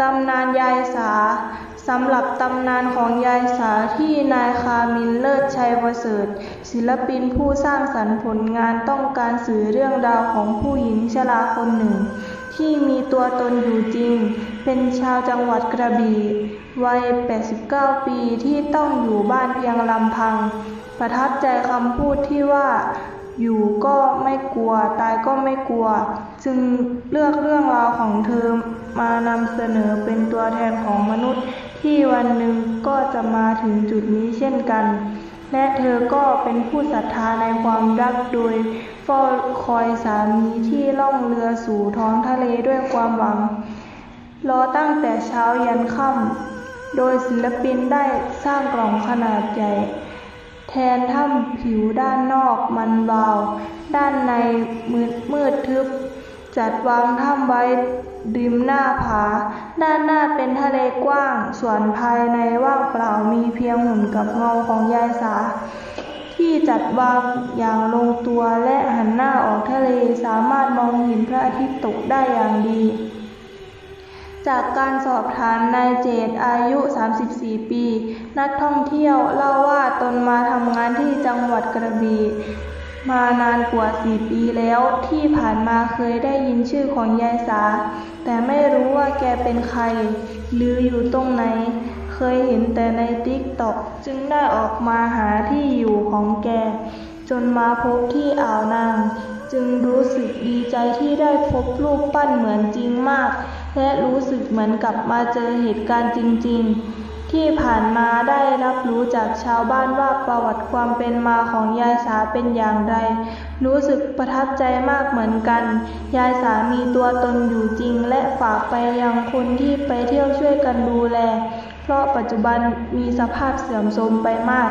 ตำนานยายสาสำหรับตำนานของยายสาที่นายคามินเลิศชัยประเสริฐศิลปินผู้สร้างสรรค์ผลงานต้องการสื่อเรื่องราวของผู้หญิงชราคนหนึ่ง ที่มีตัวตนอยู่จริง เป็นชาวจังหวัดกระบี่วัย 89 ปีที่ต้องอยู่บ้านเพียงลำพัง ประทับใจคำพูดที่ว่า อยู่ก็ไม่กลัว ตายก็ไม่กลัว จึงเลือกเรื่องราวของเธอมานำเสนอเป็นตัวแทนของมนุษย์ ที่วันหนึ่งก็จะมาถึงจุดนี้เช่นกัน และเธอก็เป็นผู้ศรัทธาในความรักโดยเฝ้าคอยสามีที่ล่องเรือสู่ท้องทะเลด้วยความหวัง รอตั้งแต่เช้ายันค่ำโดยศิลปินได้สร้างกล่องขนาดใหญ่ แทนถ้ำผิวด้านนอกมันวาว ด้านในมืดมืดทึบ จัดวางถ้ำไว้ริมหน้าผา ด้านหน้าเป็นทะเลกว้าง ส่วนภายในว่างเปล่ามีเพียงหุ่นกับเงาของยายสา ที่จัดวางอย่างลงตัวและหันหน้าออกทะเลสามารถมองเห็นพระอาทิตย์ตกได้อย่างดี จากการสอบถามนายเจตอายุ 34 ปี นักท่องเที่ยวเล่าว่าตนมาทำงานที่จังหวัดกระบี่มานานกว่า4ปีแล้วที่ผ่านมาเคยได้ยินชื่อของยายสา แต่ไม่รู้ว่าแกเป็นใคร หรืออยู่ตรงไหน เคยเห็นแต่ในติ๊กต็อกจึงได้ออกมาหาที่อยู่ของแก จนมาพบที่อ่าวนาง จึงรู้สึกดีใจที่ได้พบรูปปั้นเหมือนจริงมาก และรู้สึกเหมือนกับมาเจอเหตุการณ์จริง ๆ ที่ผ่านมาได้รับรู้จากชาวบ้านว่าประวัติความเป็นมาของยายสาเป็นอย่างไร รู้สึกประทับใจมากเหมือนกัน ยายสามีตัวตนอยู่จริง และฝากไปยังคนที่ไปเที่ยวช่วยกันดูแล เพราะปัจจุบันมีสภาพเสื่อมโทรมไปมาก